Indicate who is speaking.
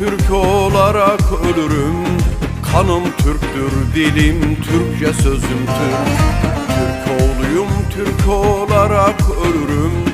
Speaker 1: Türk olarak ölürüm. Kanım Türktür, dilim Türkçe sözüm Türk. Türk oğluyum, Türk olarak ölürüm.